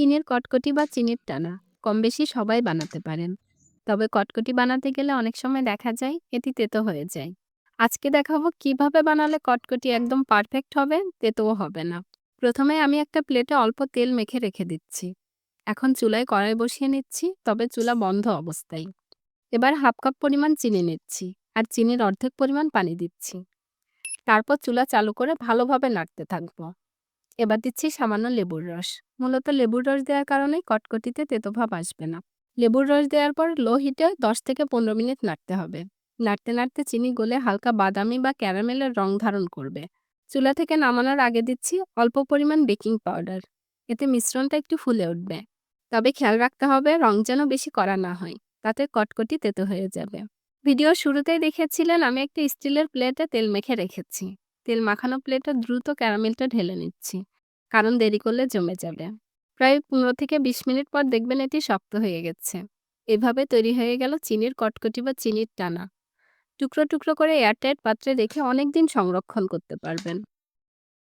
চিনির কটকটি বা চিনির টানা কম বেশি সবাই বানাতে পারেন। তবে কটকটি বানাতে গেলে অনেক সময় দেখা যায় এটি তেতো হয়ে যায়। আজকে দেখাবো কীভাবে বানালে কটকটি একদম পারফেক্ট হবে, তেতোও হবে না। প্রথমে আমি একটা প্লেটে অল্প তেল মেখে রেখে দিচ্ছি। এখন চুলায় কড়াই বসিয়ে নিচ্ছি, তবে চুলা বন্ধ অবস্থায়। এবার হাফ কাপ পরিমাণ চিনি নিচ্ছি, আর চিনির অর্ধেক পরিমাণ পানি দিচ্ছি। তারপর চুলা চালু করে ভালোভাবে নাড়তে থাকব। এবার দিচ্ছি সামান্য লেবুর রস। মূলত লেবুর রস দেওয়ার কারণে কটকটিতে তেতোভাব আসবে না। লেবুর রস দেওয়ার পর লো হিটে দশ থেকে পনেরো মিনিট নাড়তে হবে। নাড়তে নাড়তে চিনি গলে হালকা বাদামি বা ক্যারামেলের রং ধারণ করবে। চুলা থেকে নামানোর আগে দিচ্ছি অল্প পরিমাণ বেকিং পাউডার। এতে মিশ্রণটা একটু ফুলে উঠবে। তবে খেয়াল রাখতে হবে রং যেন বেশি করা না হয়, তাতে কটকটি তেতো হয়ে যাবে। ভিডিও শুরুতেই দেখেছিলেন আমি একটি স্টিলের প্লেটে তেল মেখে রেখেছি। তেল মাখানো প্লেটে দ্রুত ক্যারামেলটা ঢেলে নিচ্ছি, কারণ দেরি করলে জমে যাবে। প্রায় পনেরো থেকে বিশ মিনিট পর দেখবেন এটি শক্ত হয়ে গেছে। এভাবে তৈরি হয়ে গেল চিনির কটকটি বা চিনির টানা। টুকরো টুকরো করে এয়ারটাইট পাত্রে রেখে অনেক দিন সংরক্ষণ করতে পারবেন।